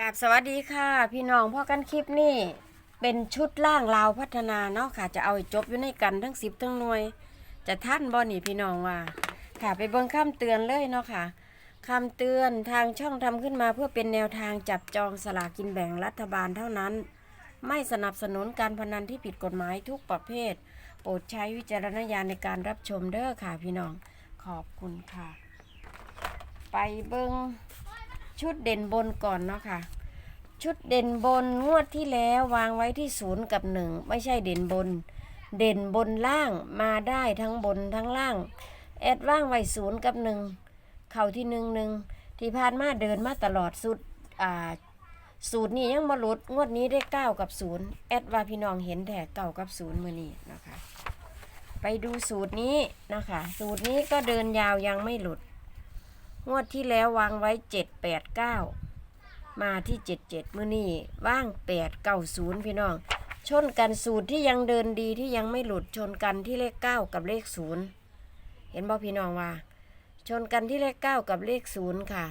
กาบสวัสดีค่ะ พี่น้องพ่อกันคลิปนี่เป็นชุดล่างลาวพัฒนาเนาะค่ะ จะเอาจบอยู่ในกันทั้งสิบทั้งหน่วย จะท่านบ่นี่พี่น้องว่า ค่ะไปเบิ่งคำเตือนเลยเนาะค่ะคำเตือนทางช่องทำขึ้นมาเพื่อเป็นแนวทางจับจองสลากกินแบ่งรัฐบาลเท่านั้น ไม่สนับสนุนการพนันที่ผิดกฎหมายทุกประเภท โปรดใช้วิจารณญาณในการรับชมเด้อค่ะพี่น้องขอบคุณค่ะ ไปเบิ่ง ชุดเด่นบนก่อนเนาะค่ะ ชุดเด่นบนงวดที่แล้ววางไว้ที่ศูนย์กับหนึ่งไม่ใช่เด่นบน เด่นบนล่างมาได้ทั้งบนทั้งล่าง แอดว่างไว้ศูนย์กับหนึ่งเข่าที่หนึ่งหนึ่งที่ผ่านมาเดินมาตลอดสุดอ่าสูตรนี้ยังมาลดงวดนี้ได้เก้ากับศูนย์แอดว่าพี่น้องเห็นแถเก้ากับศูนย์มือนี้นะคะ ไปดูสูตรนี้นะคะ สูตรนี้ก็เดินยาวยังไม่หลุด งวดที่แล้ววางไว้เจ็ดแปดเก้ามาที่เจ็ดเจ็ดมื้อนี้ว่างแปดเก้าศูนย์พี่น้อง ชนกันสูตรที่ยังเดินดีที่ยังไม่หลุดชนกันที่เลขเก้ากับเลขศูนย์เห็นบ่พี่น้องว่า ชนกันที่เลขเก้ากับเลขศูนย์ค่ะ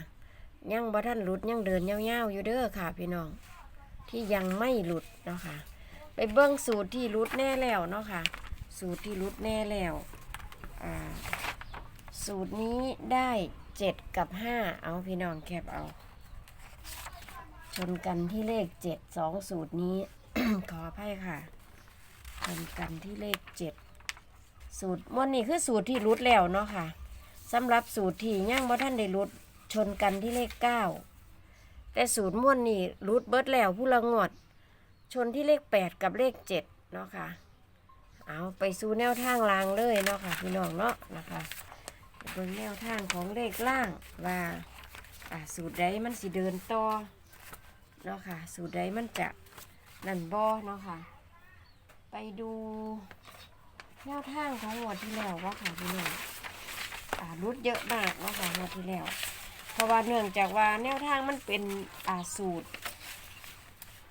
ยังบ่ท่านหลุดยังเดินยาวๆอยู่เด้อค่ะ พี่น้อง ที่ยังไม่หลุดเนาะค่ะ ไปเบิ้งสูตรที่หลุดแน่แล้วเนาะค่ะ สูตรที่หลุดแน่แล้ว อ่า สูตรนี้ได้ เจ็ดกับห้าเอาพี่น้องแคปเอาชนกันที่เลขเจ็ดสองสูตรนี้ ขออภัยค่ะชนกันที่เลขเจ็ดสูตรมวนนี้คือสูตรที่รุดแล้วเนาะค่ะสำหรับสูตรที่ย่างบ่ท่านได้รุดชนกันที่เลขเก้าแต่สูตรมวนนี่รุดเบิดแล้วผู้ละงด ชนที่เลขแปดกับเลขเจ็ดเนาะค่ะ เอาไปสู่แนวทางลางเลยเนาะค่ะพี่น้องเนาะนะคะ เบิ่งแนวทางของเลขล่างว่าอ่าสูตรใดมันสิเดินต่อเนาะค่ะ สูตรใดมันจะนั่นบอเนาะค่ะ ไปดูแนวทางของงวดที่แล้วว่าค่ะพี่น้องอ่ารุดเยอะมากเนาะค่ะงวดที่แล้ว เพราะว่าเนื่องจากว่าแนวทางมันเป็นอ่าสูตร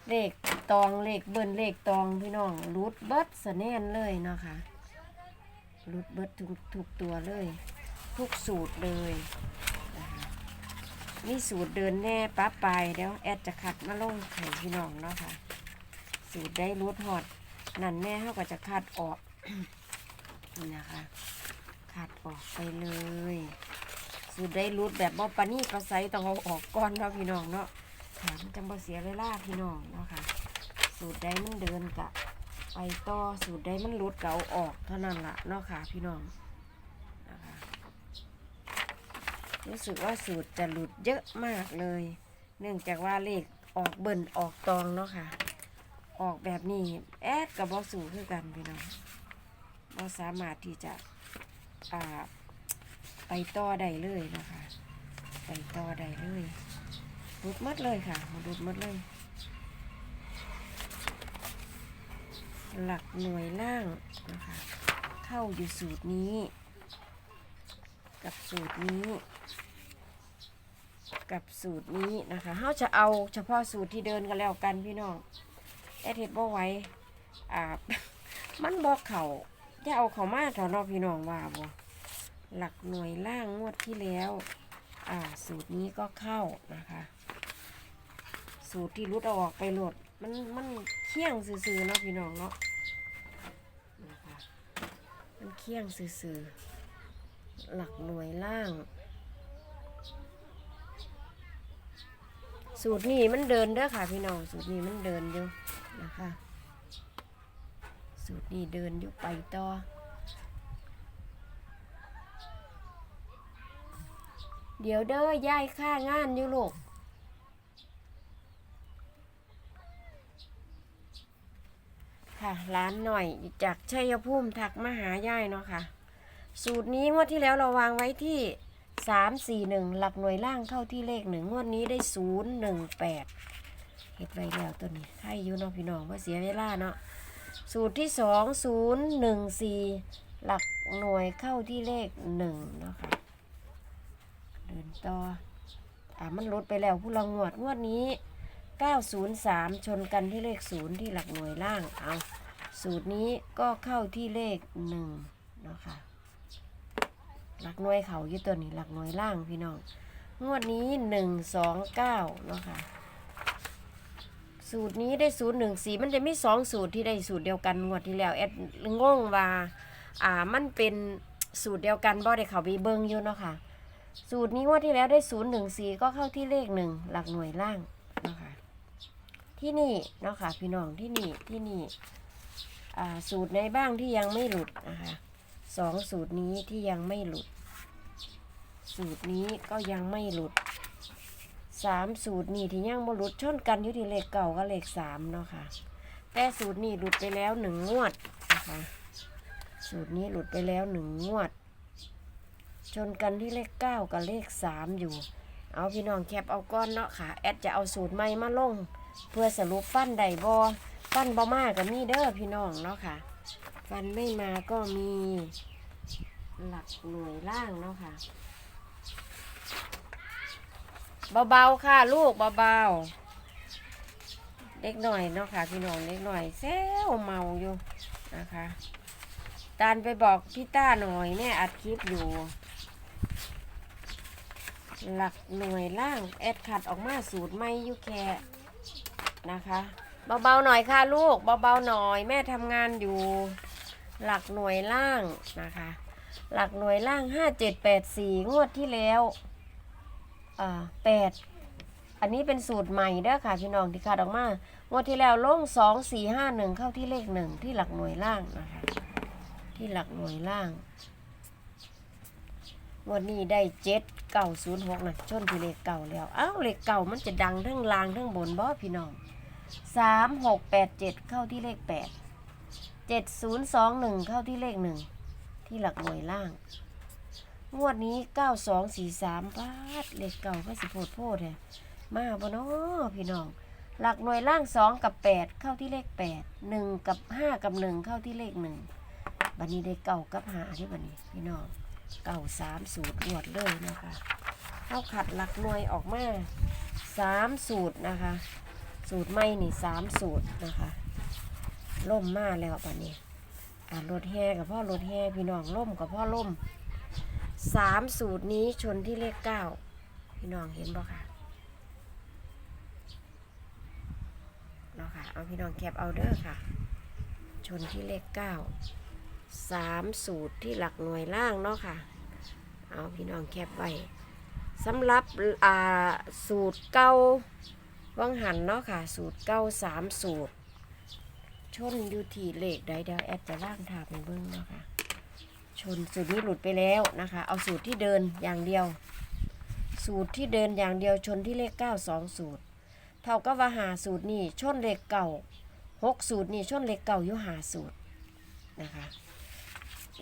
เลขตองเลขเบิ้ลเลขตองพี่น้องรุดเบิดสะแนนเลยเนาะค่ะรุดเบิดทุกทุกตัวเลย ทุกสูตรเลยนะคะมีสูตรเดินแน่ป้าไปเดี๋ยวแอดจะคัดมาลงไข่พี่น้องเนาะค่ะ สูตรได้รูดหอดนั่นแน่เขาก็จะคัดออกนี่นะคะ คัดออกไปเลย สูตรได้รูดแบบบ่ปานี่ปลาไซต้องเอาออกก่อนเนาะพี่น้องเนาะค่ะมันจังบ่เสียเวลาพี่น้องเนาะค่ะ สูตรได้มันเดินกะไปต่อสูตรได้มันรูดเกเอาออกเท่านั้นละเนาะค่ะพี่น้องนะคะ รู้สึกว่าสูตรจะหลุดเยอะมากเลย เนื่องจากว่าเลขออกเบิ่นออกตองเนาะค่ะ ออกแบบนี้แอดกับบอสูคือกันพี่น้องบอสามารถที่จะอ่าไปต่อได้เลยนะคะ ไปต่อได้เลยหลุดมดเลยค่ะหลุดมดเลย หลักหน่วยล่างนะคะ เข้าอยู่สูตรนี้ กับสูตรนี้ กับสูตรนี้นะคะเราจะเอาเฉพาะสูตรที่เดินกันแล้วกันพี่น้องแอดเห็ดบ่ไว้อ่ามันบอกเขาจะเอาเขามาเถอะเนาะพี่น้องว่าบ่หลักหน่วยล่างงวดที่แล้วอ่าสูตรนี้ก็เข้านะคะ สูตรที่รุดเอาออกไปหลดมันมันเคี่ยงซื่อๆเนาะพี่น้องเนาะนะคะมันเคี่ยงซื่อๆ หลักหน่วยล่าง สูตรนี้มันเดินเด้อค่ะพี่น้อง สูตรนี้มันเดินอยู่นะคะ สูตรนี้เดินอยู่ไปต่อเดี๋ยวเด้อย่ายค่างานอยู่ลูก ค่ะร้านหน่อยจากชัยภูมิถักมาหายายเนาะค่ะ สูตรนี้งวดที่แล้วเราวางไว้ที่สามสี่หนึ่งหลักหน่วยล่างเข้าที่เลขหนึ่งงวดนี้ได้ศูนย์หนึ่งแปดเห็ดไว้แล้วตัวนี้ให้ยูเนาะพี่น้องว่าเสียเวลาเนาะสูตรที่สองศูนย์หนึ่งสี่หลักหน่วยเข้าที่เลขหนึ่งเนาะค่ะเดินต่ออ่ามันลดไปแล้วผู้ละงวดงวดนี้ 903 ชนกันที่เลขศูนย์ที่หลักหน่วยล่างเอาสูตรนี้ก็เข้าที่เลขหนึ่งเนาะค่ะ หลักหน่วยเขาอยู่ตัวนี้หลักหน่วยล่างพี่น้อง งวดนี้หนึ่งสองเก้าเนาะค่ะ สูตรนี้ได้ศูนย์หนึ่งสี่มันจะมีสองสูตรที่ได้สูตรเดียวกันงวดที่แล้วแอดงงว่า อ่ามันเป็นสูตรเดียวกันบ่ได้เขาไปเบิงอยู่เนาะค่ะ สูตรนี้งวดที่แล้วได้ศูนย์หนึ่งสี่ก็เข้าที่เลขหนึ่งหลักหน่วยล่างเนาะคะที่นี่เนาะค่ะพี่น้องที่นี่ที่นี่ อ่าสูตรในบ้างที่ยังไม่หลุดนะคะ สองสูตรนี้ที่ยังไม่หลุด สูตรนี้ก็ยังไม่หลุดสามสูตรนี้ที่ยังบ่หลุดชนกันอยู่ที่เลขเก่ากับเลขสามเนาะค่ะแต่สูตรนี้หลุดไปแล้วหนึ่งงวดนะคะสูตรนี้หลุดไปแล้วหนึ่งงวด ชนกันที่เลขเก้ากับเลขสามอยู่ เอาพี่น้องแคปเอาก้อนเนาะค่ะ แอดจะเอาสูตรใหม่มาลง เพื่อสรุปฟันใดบอฟันบ่มากกับมีเด้อพี่น้องเนาะค่ะ ฟันไม่มาก็มีหลักหน่วยล่างเนาะค่ะ เบาๆค่ะลูกเบาๆเล็กหน่อยเนาะค่ะพี่น้องเล็กหน่อยแซวเมาอยู่นะคะตานไปบอกพี่ต้าหน่อยแม่อัดคลิปอยู่ หลักหน่วยล่างแอดขัดออกมาสูตรไม่ยุแค่นะคะเบาๆหน่อยค่ะลูกเบาๆหน่อยแม่ทำงานอยู่ หลักหน่วยล่างนะคะ หลักหน่วยล่างห้าเจ็ดแปดสี่งวดที่แล้วอ่าแปดอันนี้เป็นสูตรใหม่เด้อค่ะพี่น้องที่ขัดออกมางวดที่แล้วลงสองสี่ห้าหนึ่งเข้าที่เลขหนึ่งที่หลักหน่วยล่างนะคะที่หลักหน่วยล่างวันนี้ได้เจ็ดเก้าศูนย์หกนะชนที่เลขเก่าแล้วอ้าวเลขเก่ามันจะดังทั้งล่างทั้งบนบ่พี่น้องสามหกแปดเจ็ดเข้าที่เลขแปด เจ็ดศูนย์สองหนึ่งเข้าที่เลขหนึ่ง ที่หลักหน่วยล่าง งวดนี้เก้าสองสี่สามพาดเลขเก่าก็สิโพดโพดเลยมาบ่เนาะพี่น้อง หลักหน่วยล่างสองกับแปดเข้าที่เลขแปดหนึ่งกับห้ากับหนึ่งเข้าที่เลขหนึ่งบันนี้ได้เก่ากับหาที่บันนี้พี่น้องเก่าสามสูตรรวดเลยนะคะเข้าขัดหลักหน่วยออกมาสามสูตรนะคะ สูตรไม่นี่สามสูตรนะคะ ล่มมาแล้วบันนี้อ่ารถแห่กับพ่อรถแห่พี่น้องล่มกับพ่อล่มสามสูตรนี้ชนที่เลขเก้าพี่น้องเห็นบ่ค่ะเนาะค่ะเอาพี่น้องแคปเอาเด้อค่ะ ชนที่เลขเก้าสามสูตรที่หลักหน่วยล่างเนาะค่ะ เอาพี่น้องแคปไว้สำหรับอ่าสูตรเก้าวังหันเนาะค่ะ สูตรเก้าสามสูตร ชนอยู่ที่เลขใดเดี๋ยวแอดจะล่างถาเป็นเบิ้องเนาะค่ะ ชนสูตรนี้หลุดไปแล้วนะคะ เอาสูตรที่เดินอย่างเดียว สูตรที่เดินอย่างเดียวชนที่เลขเก้าสองสูตร เท่ากับว่าหาสูตรนี่ชนเลขเก่าหกสูตรนี่ชนเลขเก่าอยู่หาสูตรนะคะ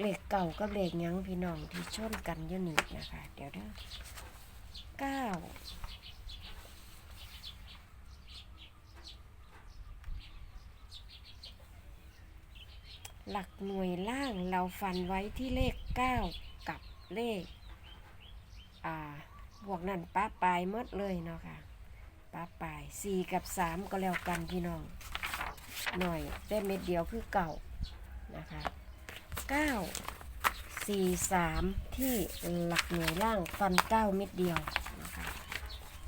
เลขเก่ากับเลขยังพี่น้องที่ชนกันอยู่นี่นะคะ เดี๋ยวเด้อเก้า หลักหน่วยล่างเราฟันไว้ที่เลขเก้ากับเลข อ่า บวกนั่นป้าปลายมดเลยเนาะค่ะป้าปลายสี่กับสามก็แล้วกันพี่น้อง หน่อยได้เม็ดเดียวคือเก่านะคะเก้าสี่สามที่หลักหน่วยล่างฟันเก้าเม็ดเดียวนะคะ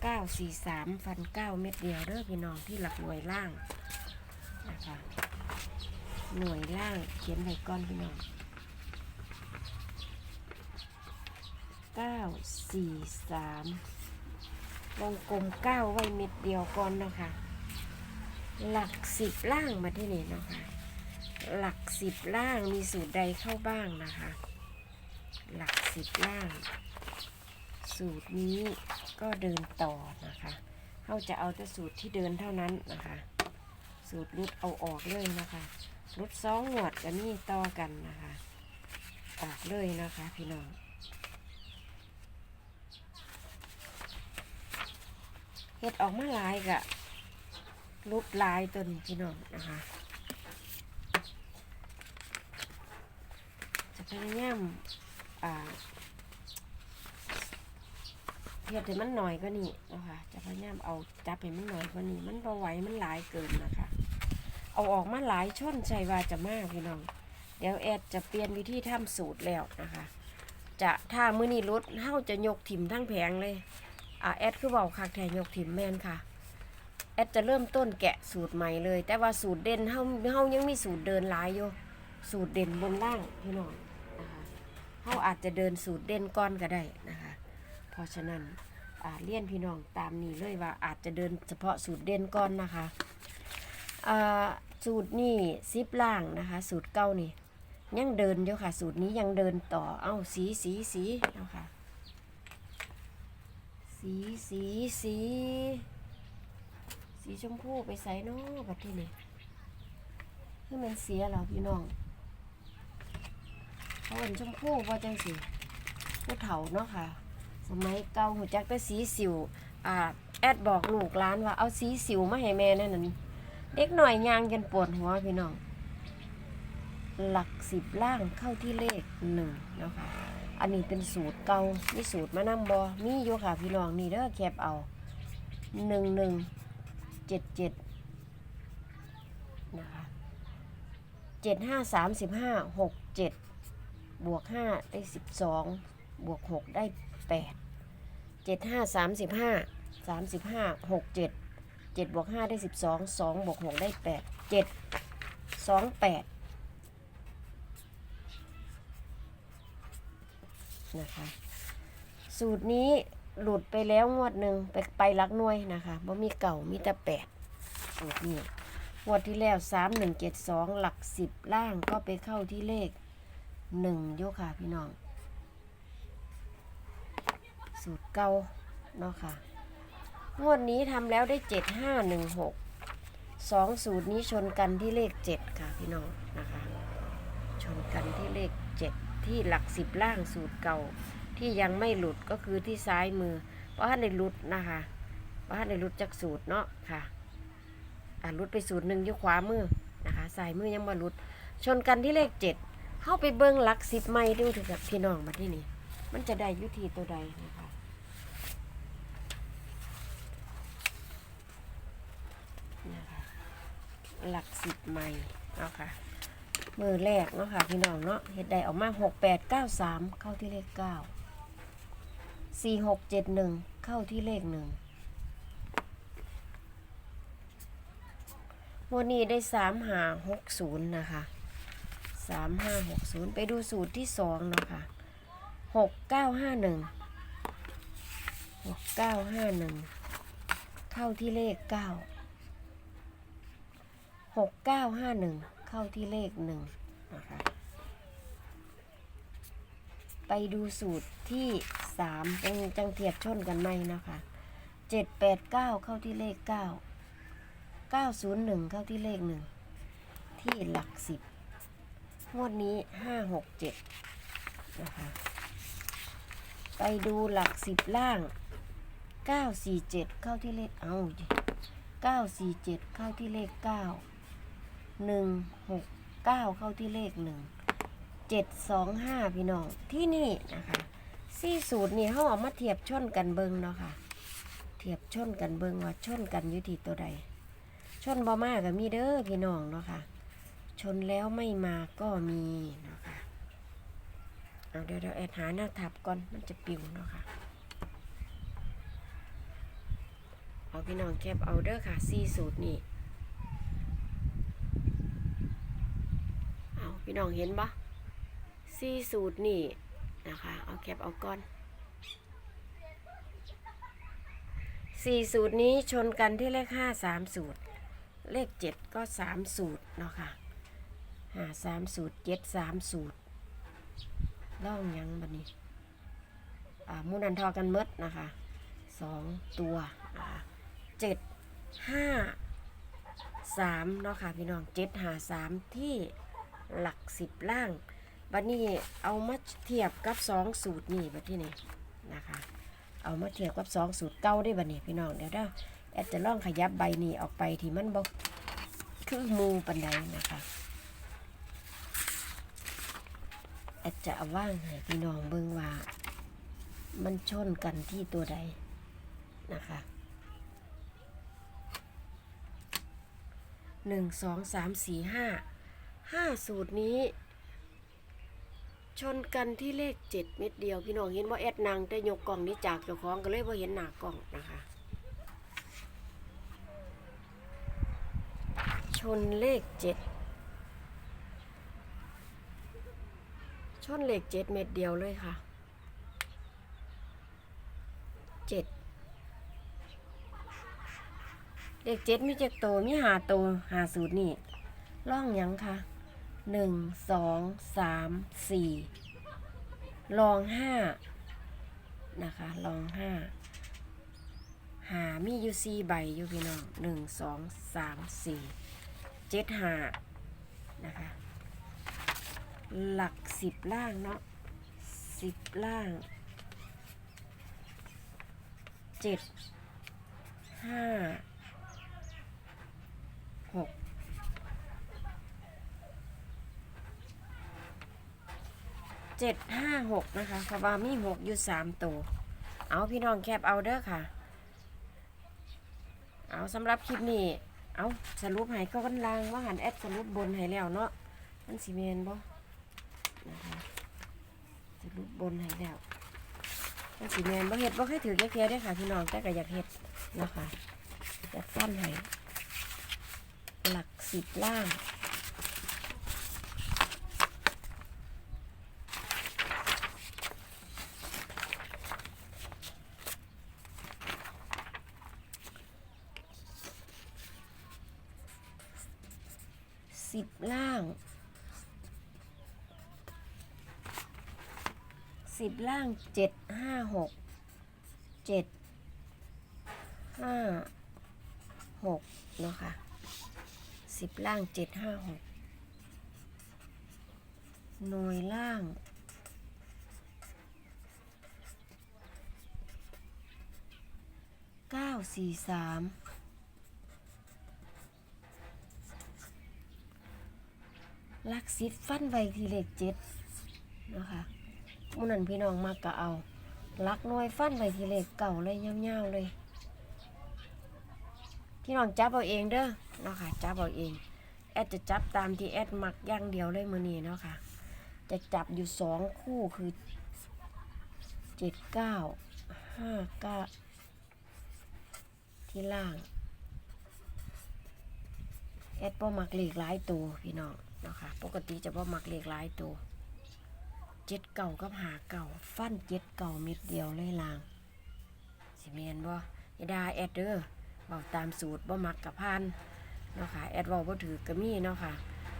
เก้าสี่สามฟันเก้าเม็ดเดียวเด้อพี่น้องที่หลักหน่วยล่างนะคะ หน่วยล่างเขียนไว้ก้อนพี่น้องเก้าสี่สามวงกลมเก้าไว้เม็ดเดียวก่อนเนาะคะหลักสิบล่างมาที่นี่เนาะคะหลักสิบล่างมีสูตรใดเข้าบ้างนะคะ หลักสิบล่าง สูตรนี้ก็เดินต่อนะคะเขาจะเอาแต่สูตรที่เดินเท่านั้นนะคะ สูตรรุดเอาออกเลยนะคะ รุดสองหวดกับนี่ต่อกันนะคะ ออกเลยนะคะพี่น้องเฮ็ดออกมาลายกะรูปลายตัวนี้พี่น้องนะคะ จะพยายามอ่าเพียดให้มันหน่อยก็นี่นะคะ จะพยายามเอาจับให้มันหน่อยกว่านี้มันพอไหวมันลายเกินนะคะ เอาออกมาหลายช่อนใช่ว่าจะมากพี่น้อง เดี๋ยวแอดจะเปลี่ยนวิธีทำสูตรแล้วนะคะ จะถ้ามือนี้ลดเท่าจะยกถิ่มทั้งแผงเลยอ่าแอดคือเบาคักแทนยกถิ่มแมนค่ะ แอดจะเริ่มต้นแกะสูตรใหม่เลย แต่ว่าสูตรเด่นเฮาเฮายังมีสูตรเดินหลายอยู่สูตรเด่นบนล่างพี่น้องนะคะเฮาอาจจะเดินสูตรเด่นก้อนก็ได้นะคะ เพราะฉะนั้นอ่าเลี่ยนพี่น้องตามนี้เลยว่าอาจจะเดินเฉพาะสูตรเด่นก้อนนะคะ สูตรนี่ซิปล่างนะคะ สูตรเก้านี่ยังเดินอยู่ค่ะ สูตรนี้ยังเดินต่อ เอ้าสีสีสีเอาค่ะสีสีสี สีชมพูไปใส่นาะบัดที่นี่คือมันเสียแล้วพี่น้องเขาเป็นชมพูว่าจังสิผู้เฒ่าเนาะค่ะ สมัยเก่าหัวจักแต่สีสิวอ่าแอดบอกลูกร้านว่าเอาสีสิวมาให้แม่นั่นนั่น เด็กหน่อยยางกันปวดหัวพี่น้อง หลักสิบล่างเข้าที่เลขหนึ่งนะคะ อันนี้เป็นสูตรเก่ามีสูตรมานำบอมีอยู่ค่ะพี่น้องนี่เด้อแคบเอาหนึ่งหนึ่งเจ็ดเจ็ดนะคะเจ็ดห้าสามสิบห้าหกเจ็ดบวกห้าได้สิบสองบวกหกได้แปดเจ็ดห้าสามสิบห้าสามสิบห้าหกเจ็ด เจ็ดบวกห้าได้สิบสองสองบวกหกได้แปดเจ็ดสองแปดนะคะสูตรนี้หลุดไปแล้วงวดหนึ่งไปไปลักหน่วยนะคะบ่มีเก่ามีแต่แปดสูตรนี้งวดที่แล้วสามหนึ่งเจ็ดสองหลักสิบล่างก็ไปเข้าที่เลขหนึ่งโยค่ะพี่น้อง สูตรเก่าเนาะค่ะ งวดนี้ทำแล้วได้เจ็ดห้าหนึ่งหกสองสูตรนี้ชนกันที่เลขเจ็ดค่ะพี่น้องนะคะ ชนกันที่เลขเจ็ดที่หลักสิบล่างสูตรเก่า ที่ยังไม่หลุดก็คือที่ซ้ายมือ เพราะถ้าในหลุดนะคะเพราะถ้าในหลุดจากสูตรเนาะค่ะอ่าหลุดไปสูตรหนึ่งอยู่ขวามือนะคะซ้ายมือยังมาหลุด ชนกันที่เลขเจ็ดเข้าไปเบิ้งหลักสิบไม่ดูถึงกับพี่น้องมาที่นี่มันจะได้ยุทีตัวใดนะคะ หลักสิบไม่เนาะค่ะมือแรกเนาะค่ะพี่น้องเนาะเฮ็ดได้ออกมาหกแปดเก้าสามเข้าที่เลขเก้าสี่หกเจ็ดหนึ่งเข้าที่เลขหนึ่งวันนี้ได้สามหาหกศูนย์นะคะสามห้าหกศูนย์ไปดูสูตรที่สองเนาะค่ะหกเก้าห้าหนึ่งหกเก้าห้าหนึ่งเข้าที่เลขเก้า หกเก้าห้าหนึ่งเข้าที่เลขหนึ่งนะคะไปดูสูตรที่สามเป็นจังเทียบชนกันไหมนะคะเจ็ดแปดเก้าเข้าที่เลขเก้าเก้าศูนย์หนึ่งเข้าที่เลขหนึ่งที่หลักสิบงวดนี้ห้าหกเจ็ดนะคะไปดูหลักสิบล่างเก้าสี่เจ็ดเข้าที่เลขเอาเก้าสี่เจ็ดเข้าที่เลขเก้า หนึ่งหกเก้าเข้าที่เลขหนึ่งเจ็ดสองห้าพี่น้องที่นี่นะคะสี่สูตรนี่เขาเอามาเทียบชนกันเบิงเนาะค่ะ เทียบชนกันเบิงว่าชนกันอยุติตัวใด ชนบ่มากก็มีเด้อพี่น้องเนาะค่ะ ชนแล้วไม่มาก็มีเนาะค่ะเอาเดี๋ยวเดี๋ยวแอดหาหน้าทับก่อนมันจะปิวเนาะค่ะเอาพี่น้องแคปเอาเด้อค่ะสี่สูตรนี่ เอา พี่น้องเห็นปะสี่สูตรนี่นะคะ เอาแคปเอาก้อนสี่สูตรนี้ชนกันที่เลขห้าสามสูตร เลขเจ็ดก็สามสูตรเนาะค่ะห้าสามสูตรเจ็ดสามสูตรล่องยังบันนี้อ่ามูนันทอกันหมดนะคะสองตัวเจ็ดห้าสามเนาะค่ะพี่น้องเจ็ดหาสามที่ หลักสิบล่าง บัดนี้เอามาเทียบกับสองสูตรนี่บัดที่นี่นะคะ เอามาเทียบกับสองสูตรเก้าได้บัดนี้พี่น้องเดี๋ยวเด้อแอดจะลองขยับใบนี้ออกไปที่มันบอกคือมูปันใดนะคะแอดจะเอาว่างให้พี่น้องเบิ่งว่า มันชนกันที่ตัวใดนะคะหนึ่งสองสามสี่ห้า ห้าสูตรนี้ ชนกันที่เลขเจ็ดเม็ดเดียว พี่น้องเห็นว่าแอดนางแต่ยกกล่องนี้จากเจ้าของก็เลยว่าเห็นหนากล่องนะคะ ชนเลขเจ็ดชนเลขเจ็ดเม็ดเดียวเลยค่ะเจ็ดเลขเจ็ดมีเจ็ดโตมีหาโตหาสูตรนี่ล่องยังค่ะ หนึ่งสองสามสี่ลองห้านะคะลองห้าหามีอยู่สี่ใบอยู่พี่น้องหนึ่งสองสามสี่เจ็ดหานะคะหลักสิบล่างเนาะสิบล่างเจ็ดห้าหก เจ็ดห้าหกนะคะเพราะว่ามีหกอยู่สามตัว เอาพี่น้องแคบเอาเด้อค่ะ เอาสำหรับคลิปนี้ เอาสรุปให้ก็กันลางว่าหันแอดสรุปบนให้แล้วเนาะมันสีเมนบ่นะคะจะรูปบนให้แล้วก็สีแมนบ่เห็ดบ่เคยถือแก่ๆได้อค่ะพี่น้องแต่ก็อยากเห็ดนะคะจะฟันให้หลักสิบล่าง สิบล่าง สิบ ล่างเจ็ดห้าหกเจ็ดห้าหกเนาะค่ะสิบล่างเจ็ดห้าหกหน่วยล่างเก้าสี่สามลักซิดฟันไวทีเลขเจ็ดนะคะ มื่อนั้นพี่น้องมากกะเอาลักน้อยฟันไปทีเลขเก่าเลยเงาวๆเลย พี่น้องจับเอาเองเด้อเนาะค่ะจับเอาเอง แอดจะจับตามที่แอดมักย่างเดียวเลยมือนี้เนาะค่ะ จะจับอยู่สองคู่คือเจ็ดเก้าห้าเก้าที่ล่าง แอดบ่มักเลขหลายตัวพี่น้องเนาะค่ะ ปกติจะบ่มักเลขหลายตัว จ็ดเก่ากับหาเก่าฟันเจ็ดเก่าเม็ดเดียวเลยลางสิเมียนบ่อย่าดาแอดเดอร์เบาตามสูตรบ่มักกับพันเนาะค่ะแอดเว้าบ่ถือกระมี่เนาะค่ะ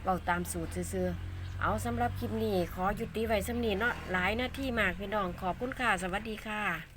เบาตามสูตรซื่อๆเอาสำหรับคลิปนี้ ขอหยุดดีไว้สำนีเนาะหลายหน้าที่มากพี่น้องขอบคุณค่ะ สวัสดีค่ะ